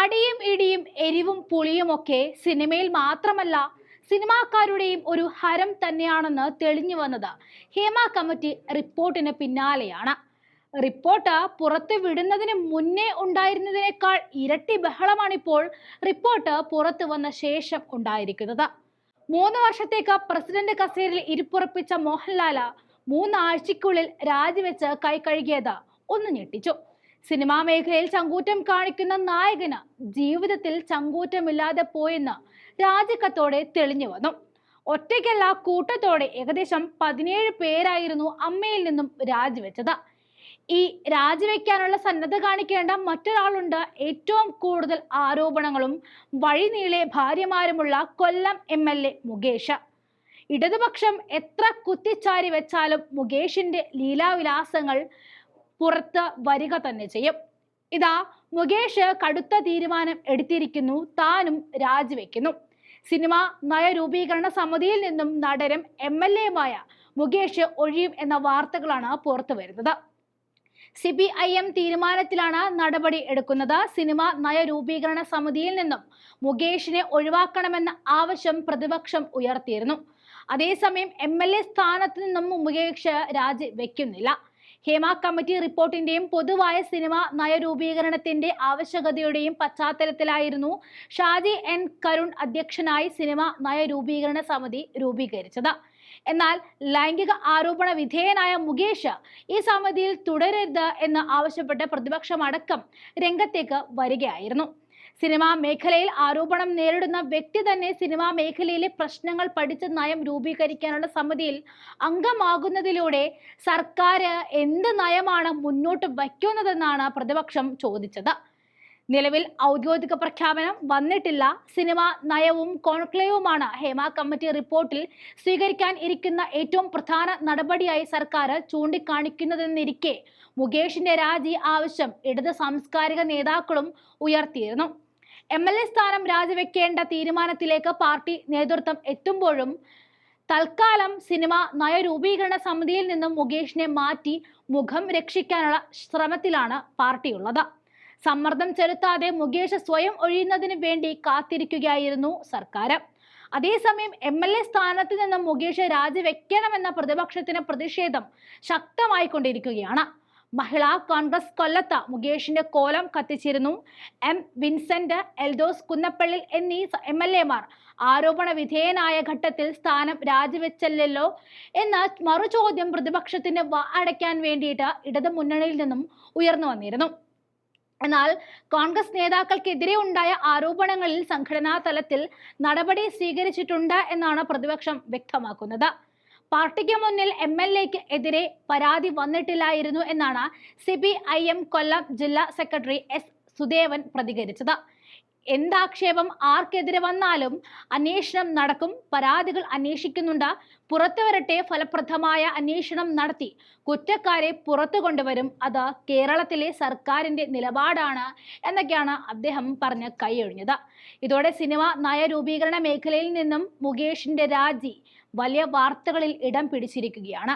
അടിയും ഇടിയും എരിവും പുളിയുമൊക്കെ സിനിമയിൽ മാത്രമല്ല സിനിമാക്കാരുടെയും ഒരു ഹരം തന്നെയാണെന്ന് തെളിഞ്ഞു വന്നത്. ഹേമ കമ്മിറ്റി റിപ്പോർട്ടിന് പിന്നാലെയാണ്. റിപ്പോർട്ട് പുറത്ത് വിടുന്നതിന് മുന്നേ ഉണ്ടായിരുന്നതിനേക്കാൾ ഇരട്ടി ബഹളമാണിപ്പോൾ റിപ്പോർട്ട് പുറത്തു വന്ന ശേഷം ഉണ്ടായിരിക്കുന്നത്. മൂന്ന് വർഷത്തേക്ക് പ്രസിഡന്റ് കസേരയിൽ ഇരിപ്പുറപ്പിച്ച മോഹൻലാല മൂന്നാഴ്ചയ്ക്കുള്ളിൽ രാജിവെച്ച് കൈ കഴുകിയത് ഒന്ന് ഞെട്ടിച്ചു. സിനിമാ മേഖലയിൽ ചങ്കൂറ്റം കാണിക്കുന്ന നായകന് ജീവിതത്തിൽ ചങ്കൂറ്റമില്ലാതെ പോയെന്ന് രാജിക്കത്തോടെ തെളിഞ്ഞു വന്നു. ഒറ്റയ്ക്കല്ല കൂട്ടത്തോടെ ഏകദേശം പതിനേഴ് പേരായിരുന്നു അമ്മയിൽ നിന്നും രാജിവെച്ചത്. ഈ രാജിവെക്കാനുള്ള സന്നദ്ധ കാണിക്കേണ്ട മറ്റൊരാളുണ്ട്. ഏറ്റവും കൂടുതൽ ആരോപണങ്ങളും വഴിനീളെ ഭാര്യമാരുമുള്ള Kollam M L A Mukesh. ഇടതുപക്ഷം എത്ര കുത്തിച്ചാരി വെച്ചാലും മുകേഷിന്റെ ലീലാവിലാസങ്ങൾ പുറത്ത് വരിക തന്നെ ചെയ്യും. ഇതാ മുകേഷ് കടുത്ത തീരുമാനം എടുത്തിരിക്കുന്നു താനും രാജിവെക്കുന്നു. സിനിമ നയരൂപീകരണ സമിതിയിൽ നിന്നും നടനും എം എൽ എയുമായ മുകേഷ് ഒഴിയും എന്ന വാർത്തകളാണ് പുറത്തു വരുന്നത്. സി പി ഐ എം തീരുമാനത്തിലാണ് നടപടി എടുക്കുന്നത്. സിനിമ നയരൂപീകരണ സമിതിയിൽ നിന്നും മുകേഷിനെ ഒഴിവാക്കണമെന്ന ആവശ്യം പ്രതിപക്ഷം ഉയർത്തിയിരുന്നു. അതേസമയം എം എൽ എ സ്ഥാനത്ത് നിന്നും മുകേഷ് രാജി വെക്കുന്നില്ല ഹേമ കമ്മിറ്റി റിപ്പോർട്ടിന്റെയും പൊതുവായ സിനിമ നയരൂപീകരണത്തിന്റെ ആവശ്യകതയുടെയും പശ്ചാത്തലത്തിലായിരുന്നു ഷാജി എൻ കരുൺ അധ്യക്ഷനായി സിനിമ നയരൂപീകരണ സമിതി രൂപീകരിച്ചത്. എന്നാൽ ലൈംഗിക ആരോപണ വിധേയനായ മുകേഷ് ഈ സമിതിയിൽ തുടരരുത് എന്ന് ആവശ്യപ്പെട്ട് പ്രതിപക്ഷമടക്കം രംഗത്തേക്ക് വരികയായിരുന്നു. സിനിമാ മേഖലയിൽ ആരോപണം നേരിടുന്ന വ്യക്തി തന്നെ സിനിമാ മേഖലയിലെ പ്രശ്നങ്ങൾ പഠിച്ച് നയം രൂപീകരിക്കാനുള്ള സമിതിയിൽ അംഗമാകുന്നതിലൂടെ സർക്കാർ എന്ത് നയമാണ് മുന്നോട്ട് വയ്ക്കുന്നതെന്നാണ് പ്രതിപക്ഷം ചോദിച്ചത്. നിലവിൽ ഔദ്യോഗിക പ്രഖ്യാപനം വന്നിട്ടില്ല. സിനിമ നയവും കോൺക്ലേവുമാണ് ഹേമ കമ്മിറ്റി റിപ്പോർട്ടിൽ സ്വീകരിക്കാൻ ഇരിക്കുന്ന ഏറ്റവും പ്രധാന നടപടിയായി സർക്കാർ ചൂണ്ടിക്കാണിക്കുന്നതെന്നിരിക്കെ മുകേഷിന്റെ രാജി ആവശ്യം ഇടത് സാംസ്കാരിക നേതാക്കളും ഉയർത്തിയിരുന്നു. എം എൽ എ സ്ഥാനം രാജിവെക്കേണ്ട തീരുമാനത്തിലേക്ക് പാർട്ടി നേതൃത്വം എത്തുമ്പോഴും തൽക്കാലം സിനിമ നയരൂപീകരണ സമിതിയിൽ നിന്നും മുകേഷിനെ മാറ്റി മുഖം രക്ഷിക്കാനുള്ള ശ്രമത്തിലാണ് പാർട്ടിയുള്ളത്. സമ്മർദ്ദം ചെലുത്താതെ മുകേഷ് സ്വയം ഒഴിയുന്നതിന് വേണ്ടി കാത്തിരിക്കുകയായിരുന്നു സർക്കാർ അതേസമയം എം എൽ എ സ്ഥാനത്ത് നിന്ന് മുകേഷ് രാജിവെക്കണമെന്ന പ്രതിപക്ഷത്തിന് പ്രതിഷേധം ശക്തമായിക്കൊണ്ടിരിക്കുകയാണ്. മഹിളാ കോൺഗ്രസ് കൊല്ലത്ത് മുകേഷിന്റെ കോലം കത്തിച്ചിരുന്നു. എം വിൻസെന്റ് എൽദോസ് കുന്നപ്പള്ളിൽ എന്നീ എം എൽ എമാർ ആരോപണ വിധേയനായ ഘട്ടത്തിൽ സ്ഥാനം രാജിവെച്ചല്ലോ എന്ന മറുചോദ്യം പ്രതിപക്ഷത്തിന് അടയ്ക്കാൻ വേണ്ടിയിട്ട് ഇടതു മുന്നണിയിൽ നിന്നും ഉയർന്നു വന്നിരുന്നു. എന്നാൽ കോൺഗ്രസ് നേതാക്കൾക്കെതിരെ ഉണ്ടായ ആരോപണങ്ങളിൽ സംഘടനാ തലത്തിൽ നടപടി സ്വീകരിച്ചിട്ടുണ്ട് എന്നാണ് പ്രതിപക്ഷം വ്യക്തമാക്കുന്നത്. പാർട്ടിക്ക് മുന്നിൽ എം എൽ എക്ക് എതിരെ പരാതി വന്നിട്ടില്ലായിരുന്നു എന്നാണ് C P I M Kollam ജില്ലാ സെക്രട്ടറി എസ് സുദേവൻ പ്രതികരിച്ചത്. എന്താക്ഷേപം ആർക്കെതിരെ വന്നാലും അന്വേഷണം നടക്കും. പരാതികൾ അന്വേഷിക്കുന്നുണ്ട്. പുറത്തു വരട്ടെ ഫലപ്രദമായ അന്വേഷണം നടത്തി. കുറ്റക്കാരെ പുറത്തു കൊണ്ടുവരും. അത് കേരളത്തിലെ സർക്കാരിന്റെ നിലപാടാണ് എന്നൊക്കെയാണ് അദ്ദേഹം പറഞ്ഞ് കൈയൊഴിഞ്ഞത്. ഇതോടെ സിനിമ നയരൂപീകരണ മേഖലയിൽ നിന്നും മുകേഷിന്റെ രാജി വലിയ വാർത്തകളിൽ ഇടം പിടിച്ചിരിക്കുകയാണ്.